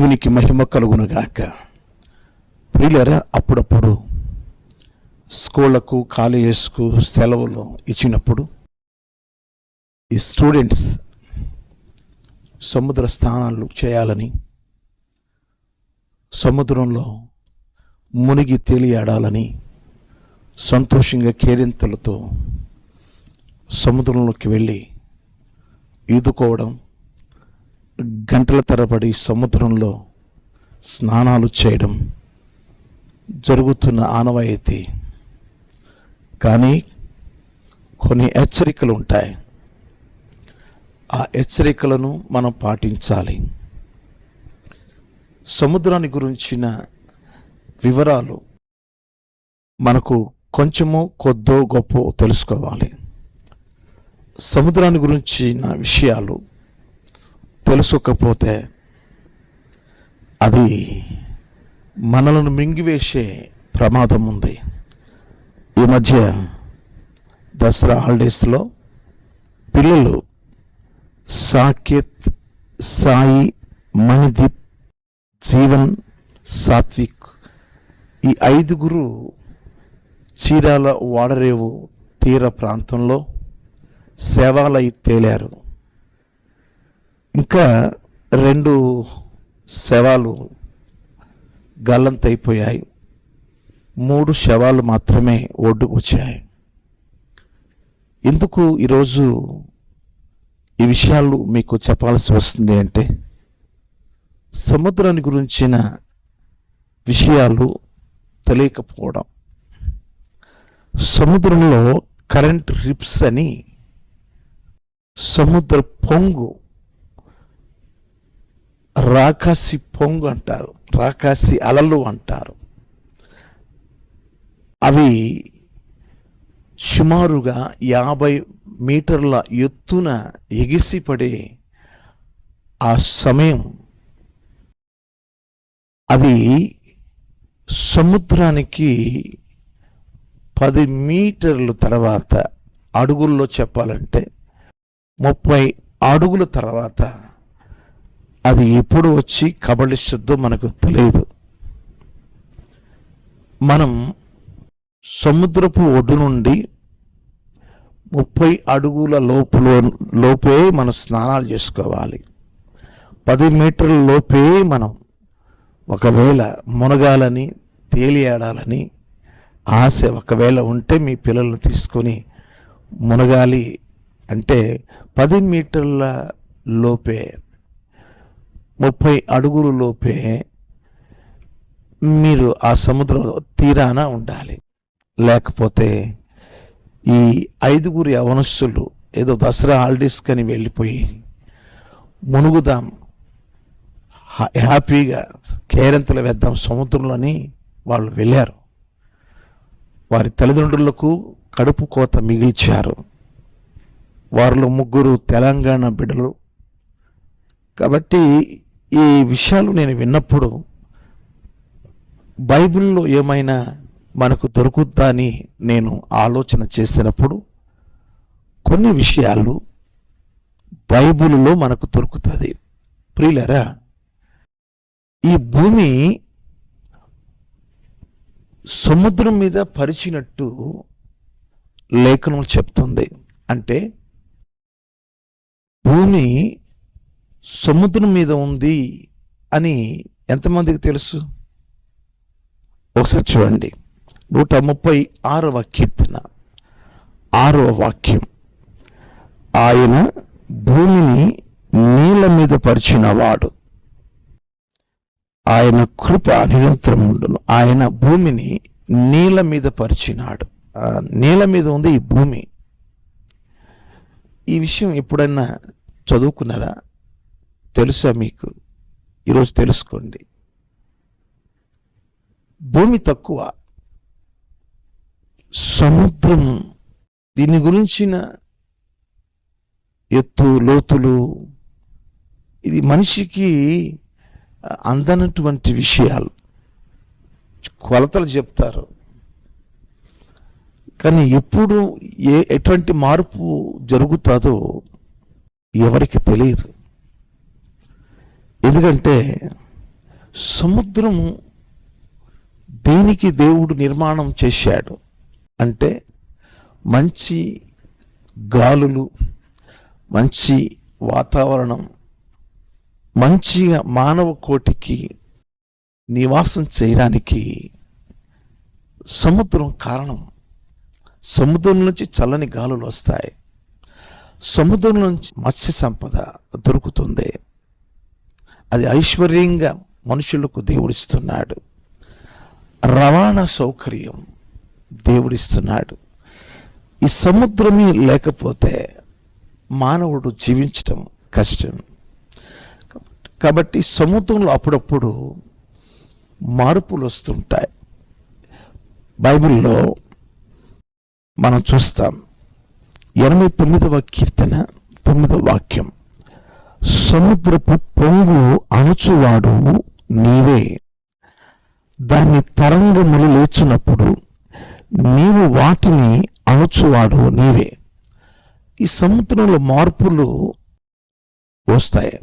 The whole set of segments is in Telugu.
దేవునికి మహిమ కలుగునుగాక. ప్రియులరా అప్పుడప్పుడు స్కూళ్ళకు కాలేజెస్కు సెలవులు ఇచ్చినప్పుడు ఈ స్టూడెంట్స్ సముద్ర స్నానాలు చేయాలని సముద్రంలో మునిగి తేలియాడాలని సంతోషంగా కేరింతలతో సముద్రంలోకి వెళ్ళి ఈదుకోవడం గంటల తరబడి సముద్రంలో స్నానాలు చేయడం జరుగుతున్న ఆనవాయితీ. కానీ కొన్ని హెచ్చరికలు ఉంటాయి. ఆ హెచ్చరికలను మనం పాటించాలి. సముద్రాన్ని గురించిన వివరాలు మనకు కొంచెము కొద్దో గొప్ప తెలుసుకోవాలి. సముద్రాన్ని గురించిన విషయాలు తెలుసుకోకపోతే అది మనలను మింగివేసే ప్రమాదం ఉంది. ఈ మధ్య దసరా హాలిడేస్లో పిల్లలు సాకేత్ సాయి మణిదీప్ జీవన్ సాత్విక్ ఈ ఐదుగురు చీరాల వాడరేవు తీర ప్రాంతంలో సేవాలై తేలారు. ఇంకా రెండు శవాలు గల్లంతైపోయాయి మూడు శవాలు మాత్రమే ఒడ్డుకు వచ్చాయి ఎందుకు ఈరోజు ఈ విషయాలు మీకు చెప్పాల్సి వస్తుంది అంటే సముద్రాన్ని గురించిన విషయాలు తెలియకపోవడం. సముద్రంలో కరెంట్ రిప్స్ అని సముద్ర పొంగు రాకాసి పొంగు అంటారు రాకాసి అలలు అంటారు. అవి సుమారుగా యాభై మీటర్ల ఎత్తున ఎగిసిపడే ఆ సమయం. అది సముద్రానికి పది మీటర్ల తర్వాత అడుగుల్లో చెప్పాలంటే ముప్పై అడుగుల తర్వాత అది ఎప్పుడు వచ్చి కబళిస్తుందో మనకు తెలియదు. మనం సముద్రపు ఒడ్డు నుండి ముప్పై అడుగుల లోపులో లోపే మనం స్నానాలు చేసుకోవాలి. పది మీటర్ల లోపే మనం ఒకవేళ మునగాలని తేలియాడాలని ఆశ ఒకవేళ ఉంటే మీ పిల్లల్ని తీసుకొని మునగాలి అంటే పది మీటర్ల లోపే ముప్పై అడుగుల లోపే మీరు ఆ సముద్ర తీరాన ఉండాలి. లేకపోతే ఈ ఐదుగురు అవనస్సులు ఏదో దసరా హాలిడేస్ కని వెళ్ళిపోయి మునుగుదాం హ్యాపీగా కేరింతలు వేద్దాం సముద్రంలోని వాళ్ళు వెళ్ళారు. వారి తల్లిదండ్రులకు కడుపు కోత మిగిల్చారు. వారిలో ముగ్గురు తెలంగాణ బిడ్డలు. కాబట్టి ఈ విషయాలు నేను విన్నప్పుడు బైబిల్లో ఏమైనా మనకు దొరుకుద్దా అని నేను ఆలోచన చేసినప్పుడు కొన్ని విషయాలు బైబిల్లో మనకు దొరుకుతుంది ప్రియులరా ఈ భూమి సముద్రం మీద పరిచినట్టు లేఖనం చెప్తుంది. అంటే భూమి సముద్రం మీద ఉంది అని ఎంతమందికి తెలుసు? ఒకసారి చూడండి. నూట ముప్పై ఆరవ కీర్తన. ఆరవ వాక్యం. ఆయన భూమిని నీళ్ళ మీద పరిచినవాడు. ఆయన కృప నిరంతరం ఉండును. ఆయన భూమిని నీళ్ళ మీద పరిచినాడు. నీళ్ళ మీద ఉంది ఈ భూమి. ఈ విషయం ఎప్పుడైనా చదువుకున్నారా? తెలుసా మీకు? ఈరోజు తెలుసుకోండి. భూమి తక్కువ సముద్రం దీని గురించిన ఎత్తు లోతులు ఇది మనిషికి అందనటువంటి విషయాలు. కొలతలు చెప్తారు. కానీ ఎప్పుడు ఏ ఎటువంటి మార్పు జరుగుతుందో ఎవరికి తెలియదు. ఎందుకంటే సముద్రము దేనికి దేవుడు నిర్మాణం చేశాడు? అంటే మంచి గాలులు మంచి వాతావరణం మంచిగా మానవ కోటికి నివాసం చేయడానికి సముద్రం కారణం. సముద్రం నుంచి చల్లని గాలులు వస్తాయి. సముద్రం నుంచి మత్స్య సంపద దొరుకుతుంది. అది ఐశ్వర్యంగా మనుషులకు దేవుడిస్తున్నాడు. రవాణా సౌకర్యం దేవుడిస్తున్నాడు. ఈ సముద్రమే లేకపోతే మానవుడు జీవించటం కష్టం. కాబట్టి సముద్రంలో అప్పుడప్పుడు మార్పులు వస్తుంటాయి. బైబిల్లో మనం చూస్తాం. ఎనభై తొమ్మిదవ కీర్తన తొమ్మిదవ వాక్యం. సముద్రపు పొంగు అణుచువాడు నీవే. దాని తరంగములు లేచినప్పుడు నీవు వాటిని అణుచువాడు నీవే. ఈ సముద్రంలో మార్పులు వస్తాయి.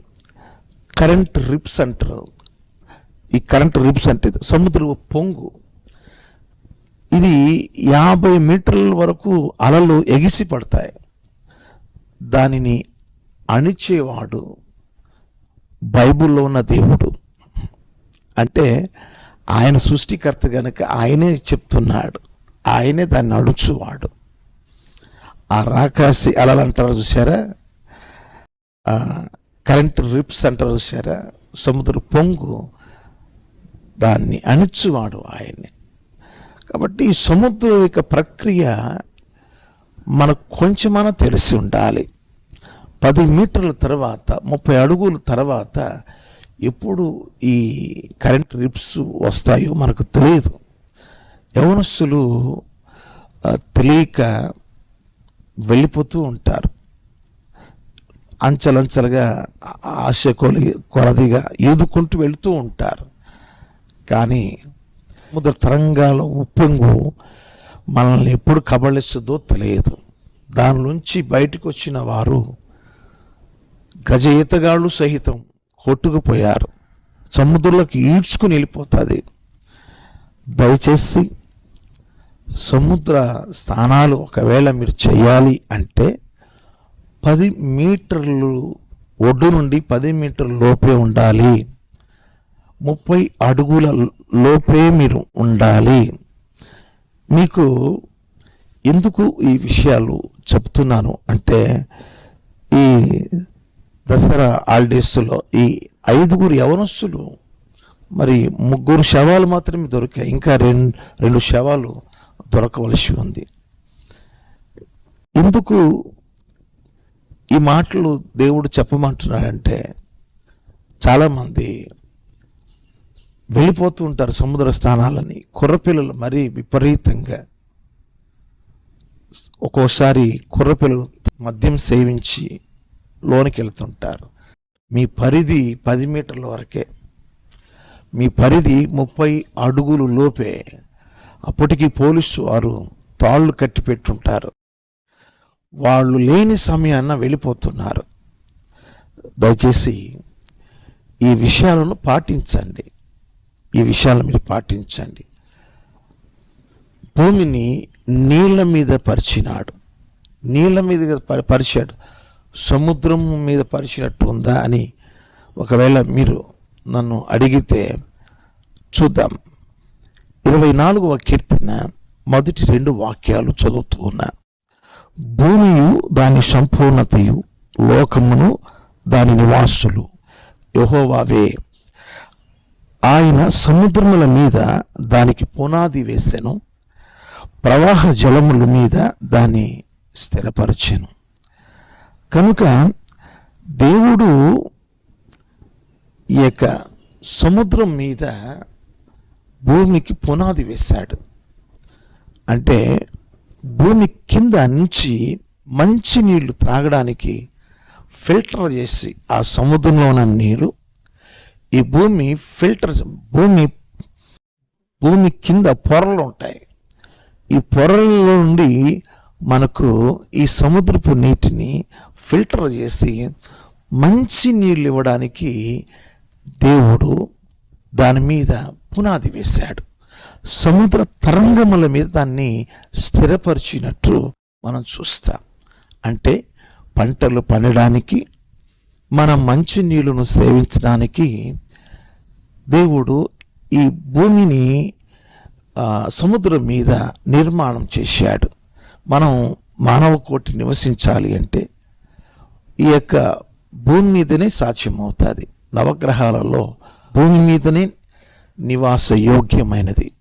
కరెంట్ రిప్స్ అంటారు ఈ కరెంట్ రిప్స్ అంటే సముద్రపు పొంగు. ఇది యాభై మీటర్ల వరకు అలలు ఎగిసి పడతాయి దానిని అణిచేవాడు బైబుల్లో ఉన్న దేవుడు. అంటే ఆయన సృష్టికర్త కనుక ఆయనే చెప్తున్నాడు. ఆయనే దాన్ని అడుచువాడు ఆ రాకాసి అలలు అంటారు చూసారా కరెంట్ రిప్స్ అంటారు చూసారా సముద్ర పొంగు దాన్ని అణిచువాడు ఆయన్ని కాబట్టి ఈ సముద్రం యొక్క ప్రక్రియ మనకు కొంచెమైనా తెలిసి ఉండాలి. పది మీటర్ల తర్వాత ముప్పై అడుగుల తర్వాత ఎప్పుడు ఈ కరెంట్ రిప్స్ వస్తాయో మనకు తెలియదు. యవనస్సులు తెలియక వెళ్ళిపోతూ ఉంటారు. అంచెలంచెలుగా ఆశ కొలి కొలదిగా ఈదుకుంటూ వెళుతూ ఉంటారు. కానీ సముద్ర తరంగాల ఉప్పొంగు మనల్ని ఎప్పుడు కబళిస్తుందో తెలియదు. దాని నుంచి బయటకు వచ్చిన వారు గజ ఈతగాళ్ళు సహితం కొట్టుకుపోయారు. సముద్రంలోకి ఈడ్చుకుని వెళ్ళిపోతుంది. దయచేసి సముద్ర స్నానాలు ఒకవేళ మీరు చేయాలి అంటే పది మీటర్లు ఒడ్డు నుండి పది మీటర్ల లోపే ఉండాలి. ముప్పై అడుగుల లోపే మీరు ఉండాలి. మీకు ఎందుకు ఈ విషయాలు చెప్తున్నాను అంటే ఈ దసరా హాలిడేస్లో ఈ ఐదుగురు యవనస్తులు మరి ముగ్గురు శవాలు మాత్రమే దొరికాయి. ఇంకా రెండు రెండు శవాలు దొరకవలసి ఉంది. ఎందుకు ఈ మాటలు దేవుడు చెప్పమంటున్నాడంటే చాలామంది వెళ్ళిపోతూ ఉంటారు సముద్ర స్థానాలని కుర్రపిల్లలు మరీ విపరీతంగా. ఒక్కోసారి కుర్రపిల్లలు మద్యం సేవించి లోనికి వెళ్తుంటారు మీ పరిధి పది మీటర్ల వరకే. మీ పరిధి ముప్పై అడుగులు లోపే. అప్పటికి పోలీసు వారు తాళ్ళు కట్టి పెట్టుంటారు. వాళ్ళు లేని సమయాన్న వెళ్ళిపోతున్నారు. దయచేసి ఈ విషయాలను పాటించండి. ఈ విషయాలను మీరు పాటించండి. భూమిని నీళ్ళ మీద పరిచినాడు. నీళ్ళ మీద పరిచాడు. సముద్రం మీద పరిచినట్టు ఉందా అని ఒకవేళ మీరు నన్ను అడిగితే చూద్దాం. ఇరవై నాలుగవ కీర్తన మొదటి రెండు వాక్యాలు చదువుతూ ఉన్నా. భూమియు దాని సంపూర్ణతయు లోకమును దాని నివాసులు. యహోవావే ఆయన సముద్రముల మీద దానికి పునాది వేసెను ప్రవాహ జలముల మీద దాన్ని స్థిరపరచెను. కనుక దేవుడు ఈ యొక్క సముద్రం మీద భూమికి పునాది వేశాడు. అంటే భూమి కింద నుంచి మంచి నీళ్ళు త్రాగడానికి ఫిల్టర్ చేసి ఆ సముద్రంలో ఉన్న నీరు ఈ భూమి ఫిల్టర్ భూమి భూమి కింద పొరలు ఉంటాయి. ఈ పొరల నుండి మనకు ఈ సముద్రపు నీటిని ఫిల్టర్ చేసి మంచి నీళ్ళు ఇవ్వడానికి దేవుడు దాని మీద పునాది వేశాడు. సముద్ర తరంగముల మీద దాన్ని స్థిరపరిచినట్టు మనం చూస్తాం. అంటే పంటలు పండడానికి మన మంచి నీళ్ళను సేవించడానికి దేవుడు ఈ భూమిని సముద్రం మీద నిర్మాణం చేశాడు. మనం మానవ కోటి నివసించాలి అంటే ఈ యొక్క భూమి మీదనే సాధ్యం అవుతుంది నవగ్రహాలలో భూమి మీదనే నివాస యోగ్యమైనది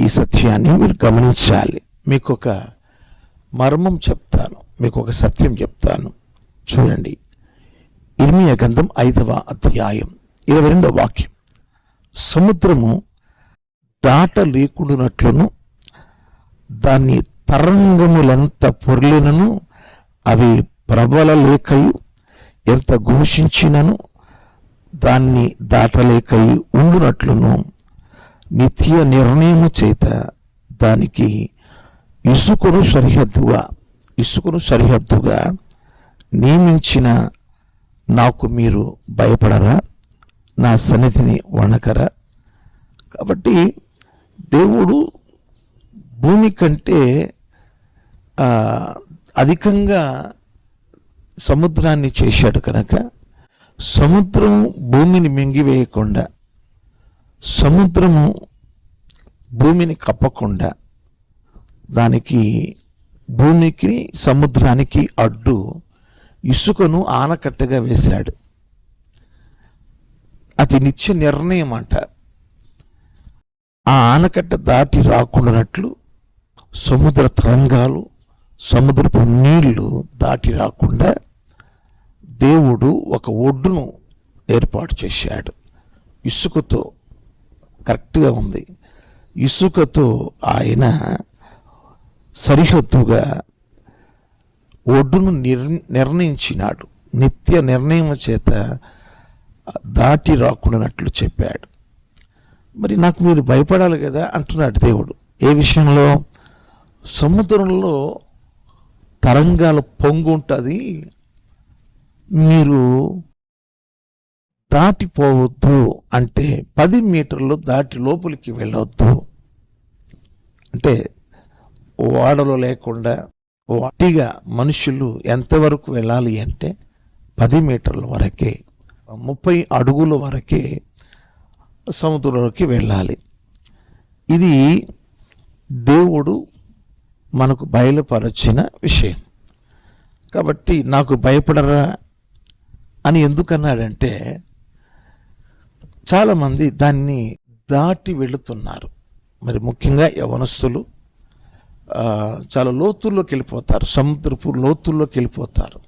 ఈ సత్యాన్ని మీరు గమనించాలి. మీకు ఒక మర్మం చెప్తాను. మీకు ఒక సత్యం చెప్తాను. చూడండి. ఇర్మియ గంధం ఐదవ అధ్యాయం ఇరవై రెండవ వాక్యం. సముద్రము దాట లేకుండానట్లును దాన్ని తరంగములంత పొర్లినను అవి ప్రబల లేకయు ఎంత ఘోషించినను దాన్ని దాటలేకయు ఉండునట్లును నిత్య నిర్ణయము చేత దానికి ఇసుకను సరిహద్దుగా ఇసుకను సరిహద్దుగా నియమించిన నాకు మీరు భయపడరా? నా సన్నిధిని వణకరా? కాబట్టి దేవుడు భూమి కంటే అధికంగా సముద్రాన్ని చేశాడు కనుక సముద్రం భూమిని మింగివేయకుండా సముద్రము భూమిని కప్పకుండా దానికి భూమికి సముద్రానికి అడ్డు ఇసుకను ఆనకట్టగా వేశాడు. అది నిత్య నిర్ణయం అంట ఆ ఆనకట్ట దాటి రాకుండానట్లు సముద్ర తరంగాలు సముద్రపు నీళ్ళు దాటి రాకుండా దేవుడు ఒక ఒడ్డును ఏర్పాటు చేశాడు. ఇసుకతో కరెక్ట్గా ఉంది. ఇసుకతో ఆయన సరిహద్దుగా ఒడ్డును నిర్ నిర్ణయించినాడు. నిత్య నిర్ణయం చేత దాటి రాకుండానట్లు చెప్పాడు. మరి నాకు మీరు భయపడాలి కదా అంటున్నాడు దేవుడు. ఏ విషయంలో? సముద్రంలో తరంగాల పొంగు ఉంటుంది మీరు దాటిపోవద్దు అంటే పది మీటర్లు దాటి లోపలికి వెళ్ళవద్దు అంటే ఓడలో లేకుండా వాటిగా మనుషులు ఎంతవరకు వెళ్ళాలి అంటే పది మీటర్ల వరకే ముప్పై అడుగుల వరకే సముద్రంలోకి వెళ్ళాలి. ఇది దేవుడు మనకు బయలుపరచిన విషయం. కాబట్టి నాకు భయపడరా అని ఎందుకన్నాడంటే చాలామంది దాన్ని దాటి వెళుతున్నారు. మరి ముఖ్యంగా యవనస్తులు చాలా లోతుల్లోకి వెళ్ళిపోతారు. సముద్రపు లోతుల్లోకి వెళ్ళిపోతారు.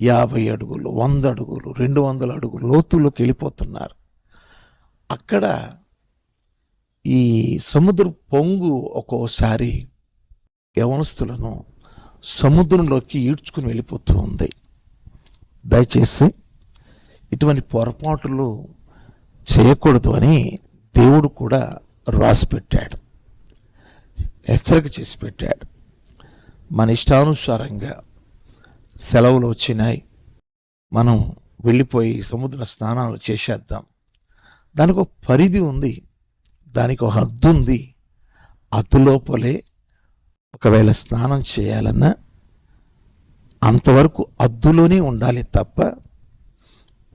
యాభై అడుగులు వంద అడుగులు రెండు వందల అడుగులు లోతుల్లోకి వెళ్ళిపోతున్నారు. అక్కడ ఈ సముద్ర పొంగు ఒక్కోసారి యవనస్తులను సముద్రంలోకి ఈడ్చుకుని వెళ్ళిపోతూ ఉంది. దయచేసి ఇటువంటి పొరపాట్లు చేయకూడదు అని దేవుడు కూడా రాసి పెట్టాడు. హెచ్చరిక చేసి పెట్టాడు. మన ఇష్టానుసారంగా సెలవులు వచ్చినాయి. మనం వెళ్ళిపోయి సముద్ర స్నానాలు చేసేద్దాం. దానికి ఒక పరిధి ఉంది. దానికి ఒక హద్దు ఉంది. అతులోపలే ఒకవేళ స్నానం చేయాలన్నా అంతవరకు అద్దులోనే ఉండాలి తప్ప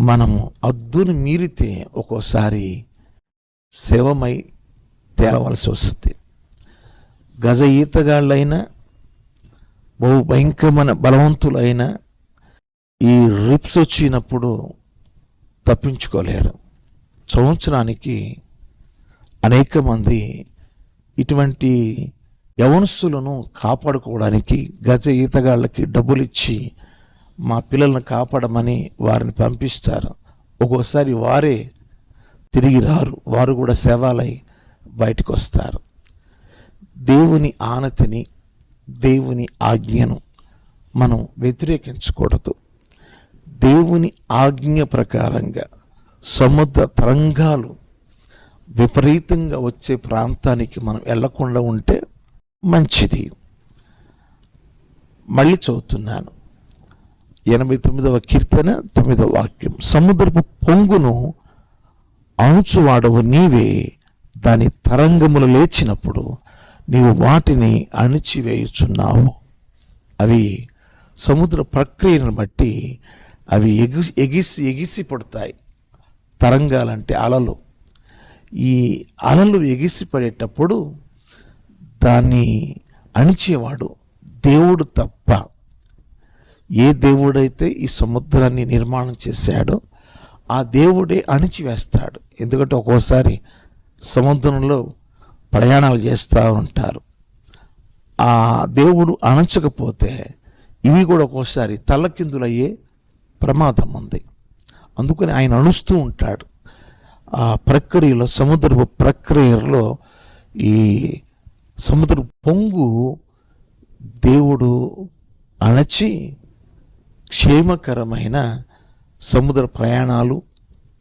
మనము అద్దును మీరితే ఒక్కోసారి శవమై తేవలసి వస్తుంది. గజ ఈతగాళ్ళైనా బహు భయంకరమైన బలవంతులైన ఈ రిప్స్ వచ్చినప్పుడు తప్పించుకోలేరు. సంవత్సరానికి అనేక మంది ఇటువంటి యవనస్తులను కాపాడుకోవడానికి గజ ఈతగాళ్ళకి డబ్బులు ఇచ్చి మా పిల్లల్ని కాపాడమని వారిని పంపిస్తారు. ఒక్కోసారి వారే తిరిగి రారు. వారు కూడా సేవాలై బయటకు వస్తారు దేవుని ఆనతిని దేవుని ఆజ్ఞను మనం వ్యతిరేకించకూడదు. దేవుని ఆజ్ఞ ప్రకారంగా సముద్ర తరంగాలు విపరీతంగా వచ్చే ప్రాంతానికి మనం వెళ్ళకుండా ఉంటే మంచిది. మళ్ళీ చదువుతున్నాను. ఎనభై తొమ్మిదవ కీర్తన తొమ్మిదవ వాక్యం. సముద్రపు పొంగును అణుచువాడవు నీవే. దాని తరంగములు లేచినప్పుడు నీవు వాటిని అణిచివేయుచున్నావు. అవి సముద్ర ప్రక్రియను బట్టి అవి ఎగిసి ఎగిసి ఎగిసి పడతాయి. తరంగాలంటే అలలు. ఈ అలలు ఎగిసి పడేటప్పుడు దాన్ని అణిచేవాడు దేవుడు తప్ప. ఏ దేవుడైతే ఈ సముద్రాన్ని నిర్మాణం చేశాడో ఆ దేవుడే అణిచివేస్తాడు. ఎందుకంటే ఒక్కోసారి సముద్రంలో ప్రయాణాలు చేస్తూ ఉంటారు. ఆ దేవుడు అణచకపోతే ఇవి కూడా ఒక్కోసారి తలకిందులయ్యే ప్రమాదం ఉంది. అందుకని ఆయన అణుస్తూ ఉంటాడు. ఆ ప్రక్రియలో సముద్రపు ప్రక్రియలో ఈ సముద్ర పొంగు దేవుడు అణచి క్షేమకరమైన సముద్ర ప్రయాణాలు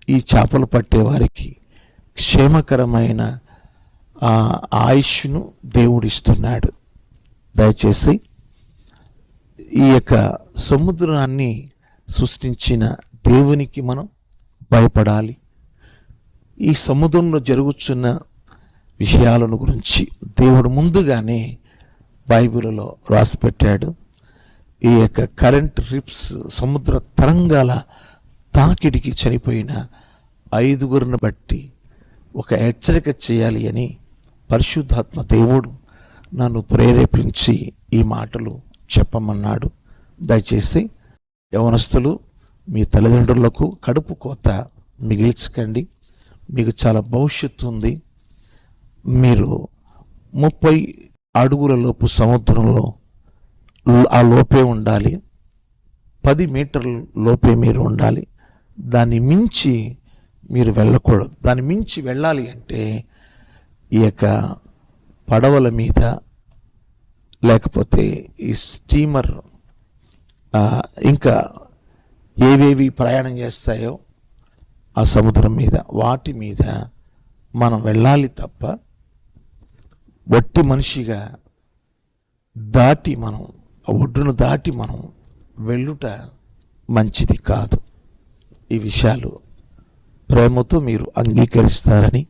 ఈ చేపలు పట్టే వారికి క్షేమకరమైన ఆ ఆయుష్ను దేవుడిస్తున్నాడు. దయచేసి ఈ యొక్క సముద్రాన్ని సృష్టించిన దేవునికి మనం భయపడాలి. ఈ సముద్రంలో జరుగుతున్న విషయాలను గురించి దేవుడు ముందుగానే బైబిల్లో రాసిపెట్టాడు. ఈ యొక్క కరెంట్ రిప్స్ సముద్ర తరంగాల తాకిడికి చనిపోయిన ఐదుగురిని బట్టి ఒక హెచ్చరిక చేయాలి అని పరిశుద్ధాత్మ దేవుడు నన్ను ప్రేరేపించి ఈ మాటలు చెప్పమన్నాడు. దయచేసి యవనస్తులు మీ తల్లిదండ్రులకు కడుపు కోత మిగిల్చకండి. మీకు చాలా భవిష్యత్తు ఉంది. మీరు ముప్పై అడుగుల లోపు సముద్రంలో ఆ లోపే ఉండాలి. పది మీటర్ల లోపే మీరు ఉండాలి. దాన్ని మించి మీరు వెళ్ళకూడదు. దాన్ని మించి వెళ్ళాలి అంటే ఈ యొక్క పడవల మీద లేకపోతే ఈ స్టీమర్ ఇంకా ఏవేవి ప్రయాణం చేస్తాయో ఆ సముద్రం మీద వాటి మీద మనం వెళ్ళాలి తప్ప వట్టి మనిషిగా దాటి మనం ఒడ్డును దాటి మనం వెళ్ళుట మంచిది కాదు. ఈ విషయాలు ప్రేమతో మీరు అంగీకరిస్తారని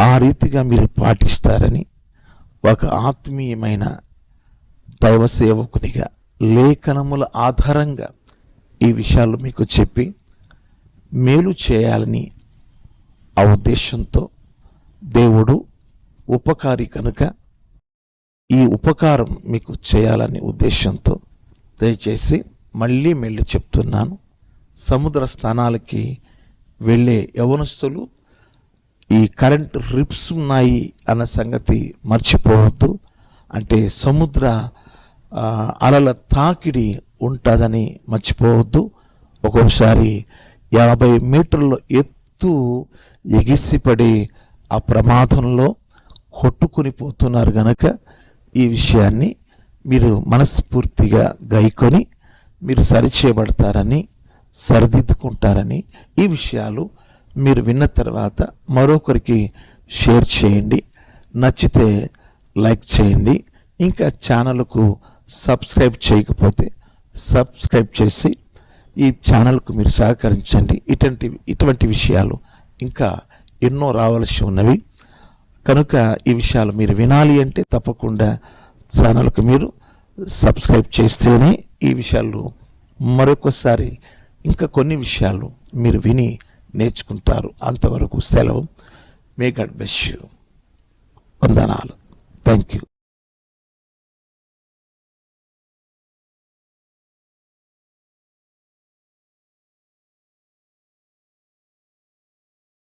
ఆ రీతిగా మీరు పాటిస్తారని ఒక ఆత్మీయమైన దైవ సేవకునిగా లేఖనముల ఆధారంగా ఈ విషయాలు మీకు చెప్పి మేలు చేయాలని ఆ ఉద్దేశంతో దేవుడు ఉపకారి కనుక ఈ ఉపకారం మీకు చేయాలనే ఉద్దేశంతో దయచేసి మళ్ళీ మళ్ళీ చెప్తున్నాను. సముద్ర స్థానాలకి వెళ్ళే యవనస్తులు ఈ కరెంట్ రిప్స్ ఉన్నాయి అన్న సంగతి మర్చిపోవద్దు. అంటే సముద్ర అలల తాకిడి ఉంటుందని మర్చిపోవద్దు. ఒక్కోసారి యాభై మీటర్ల ఎత్తు ఎగిసిపడి ఆ ప్రమాదంలో కొట్టుకుని పోతున్నారు గనక ఈ విషయాన్ని మీరు మనస్ఫూర్తిగా గైకొని మీరు సరిచేయబడతారని సరిదిద్దుకుంటారని ఈ విషయాలు మీరు విన్న తర్వాత మరొకరికి షేర్ చేయండి. నచ్చితే లైక్ చేయండి. ఇంకా ఛానల్కు సబ్స్క్రైబ్ చేయకపోతే సబ్స్క్రైబ్ చేసి ఈ ఛానల్కు మీరు సహకరించండి. ఇటువంటి ఇటువంటి విషయాలు ఇంకా ఎన్నో రావాల్సి ఉన్నవి. కనుక ఈ విషయాలు మీరు వినాలి అంటే తప్పకుండా ఛానల్కు మీరు సబ్స్క్రైబ్ చేస్తేనే ఈ విషయాలు మరొకసారి ఇంకా కొన్ని విషయాలు మీరు విని నేర్చుకుంటారు. అంతవరకు సెలవు. మే గడ్ బెస్ వందనాలు. Thank you